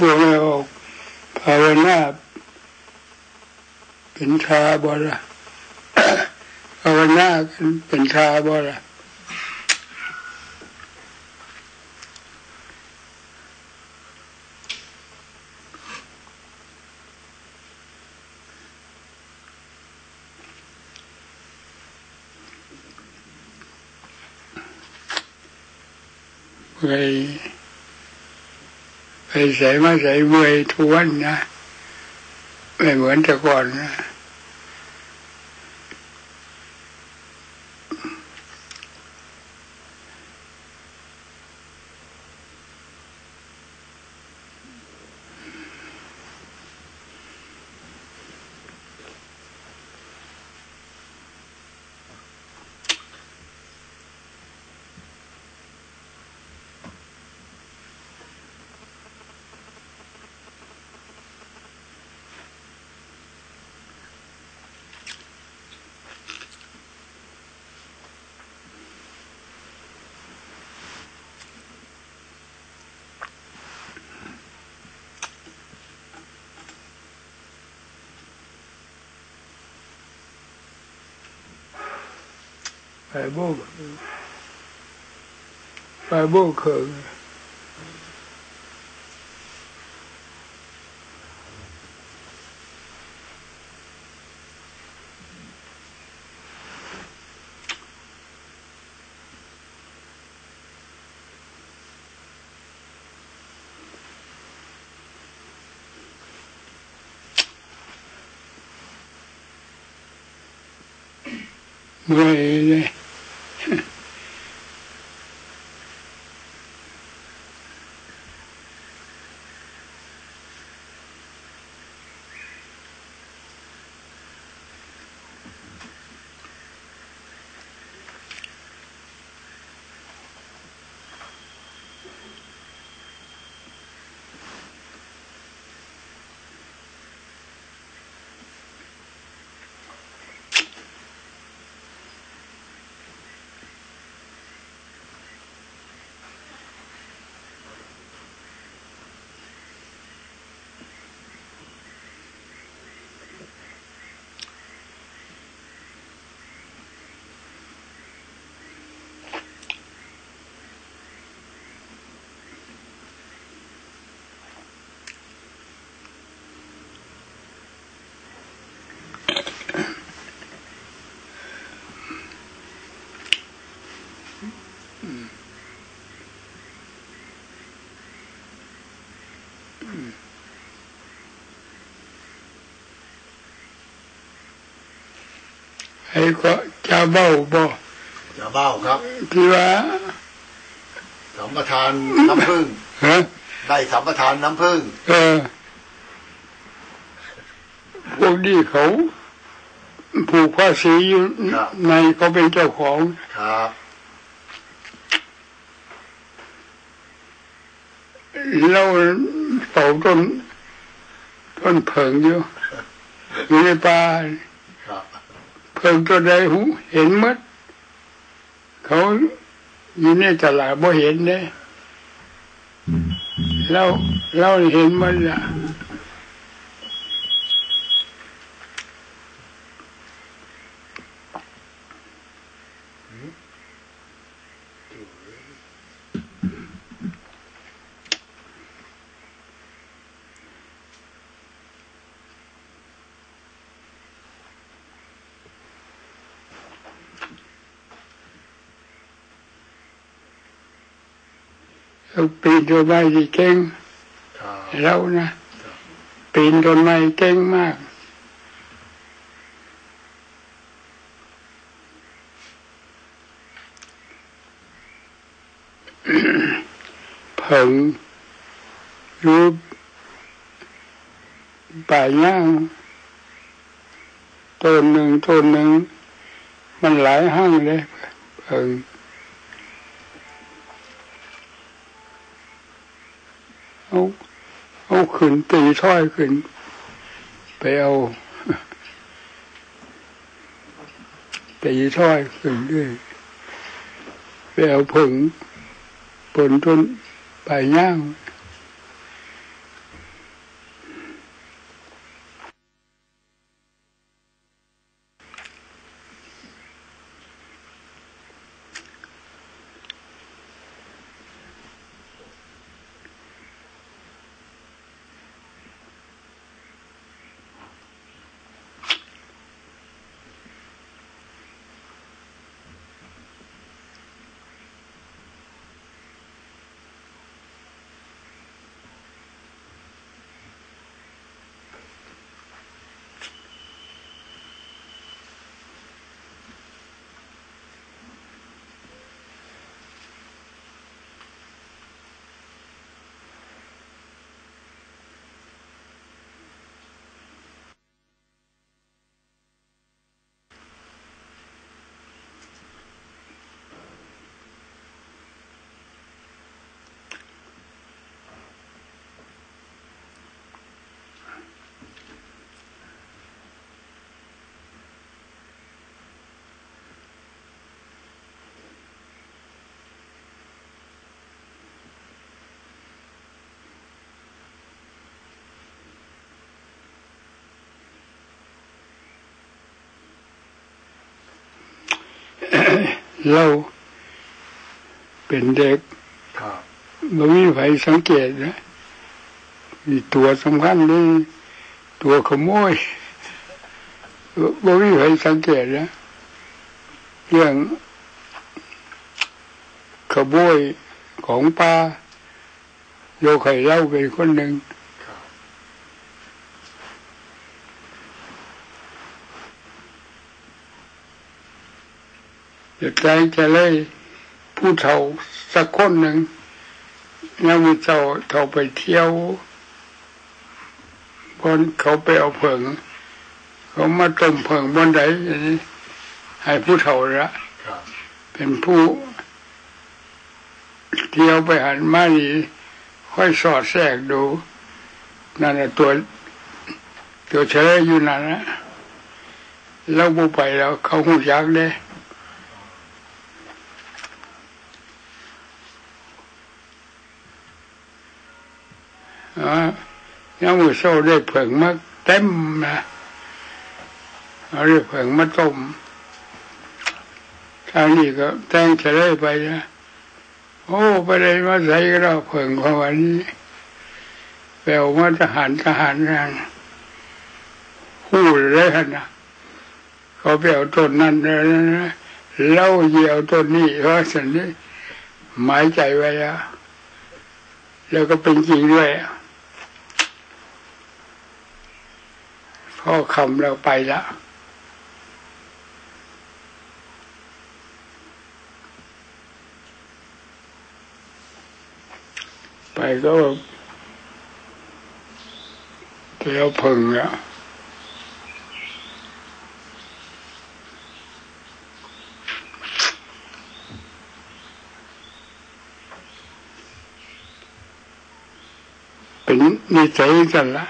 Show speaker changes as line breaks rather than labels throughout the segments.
พวกเราออกภาวนาเป็นชาบ่ละภาวนาเป็นชาบ่ละไป ไปใส่มาใส่เมื่อยทวนนะ ไม่เหมือนแต่ก่อนนะ ไปโบกไป ไอ้ก็จะเบ้าบ่
จะเบ้าครับ
ที่ว่า
สัมปทานน้ำผึ้ง
ฮะ
ได้สัมปทานน้ำผึ้ง
เออพวกนี้เขาผูกภาษีอยู่ในเขาเป็นเจ้าของ
ครับ
เราเป่าต้นต้นเผิงอยู่อยู่ในป่า
ครับ
เพิ่งตัวใดหูเห็นหมัดเขาอยู่ในตลาดบ่เห็นเลยเราเราเห็นหมันละ เราปีนต้นไม้ที่เก่ง
ครับ
เรานะปีนต้นไม้เก่งมากเผิงรูปป่าย่างต้นหนึ่งต้นหนึ่งมันหลายห้างเลยเผิง เอาเอาขึ้นตีถ้อยขึ้น ไปเอาตีถ้อยขึ้นด้วยไปเอาผึ่งปนต้นไปย่าง เราเป็นเด็ก
ครับ
บ่มีไผสังเกตนะนี่ตัวสำคัญเลยตัวขโมยบ่มีไผสังเกตนะเรื่องขโมยของป้าโยไข่เล่าเป็นคนหนึ่ง
ครับ
จะใจจะเลยผู้เฒ่าสักคนหนึ่งยังมีเจ้าเฒ่าไปเที่ยวบนเขาไปเอาเผิงเขามาต้มเผิงบนไหนให้ผู้เฒ่าละเป็นผู้เที่ยวไปหันมานีค่อยสอดแทรกดู นั่นตัว ตัวเฉลยอยู่นั่นนะแล้วบูไปแล้ว เขาหูยักได้ ยังมือโซ่ได้เผิงมาเต็มนะเอาได้เผิงมาต้มทางนี้ก็แต่งเฉลยไปนะโอ้ไปเลยมาใส่ก็เราเผิงของวันนี้แปลว่าทหารทหารนั่นหู้เลยนะเขาไปเอาต้นนั้นเลยนะเล่าเหยี่ยวต้นนี้เพราะสันนี้หมายใจไว้อะแล้วก็เป็นจริงด้วยอะ พ่อคำเราไปละ ไปก็ไปเอาเพึงอะเป็นนิสัยกันละ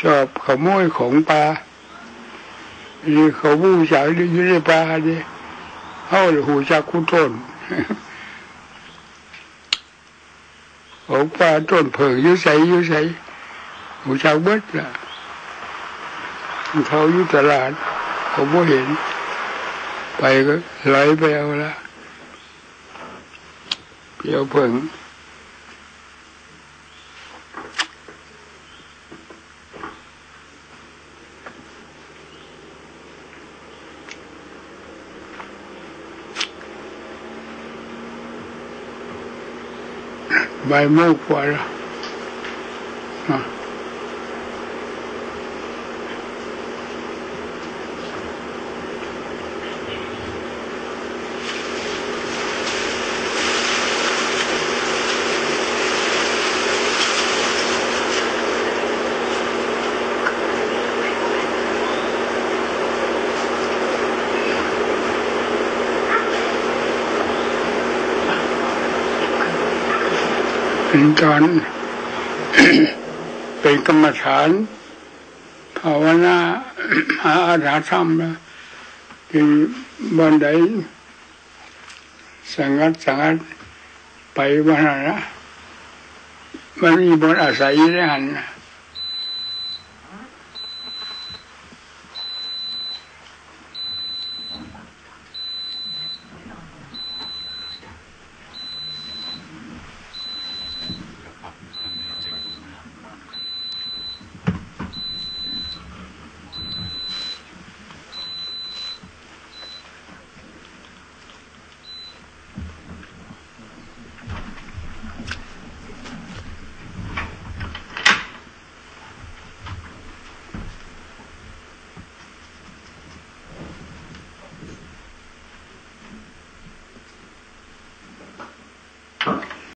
ชอบขโมยของปลานี่เขาบูชาอยู่ในปลาเนี่ยเขาเลยหูจักคุณต้นของปลาต้นเผิงอยุ่ใสยุ่ใสหูจักเบิดล่ะเขาอยู่ตลาดเขาไม่เห็น ไปก็ไหลไปเอาละเปียวเผิง บ่ายโมงกว่าแล้ว เป็นการเป็นกรรมฐาน ภาวนาหาอาหาธรรมนะที่บันไดสังัดสังัดไปวันนั้นนะมันมีบนอาศัยได้หันนะ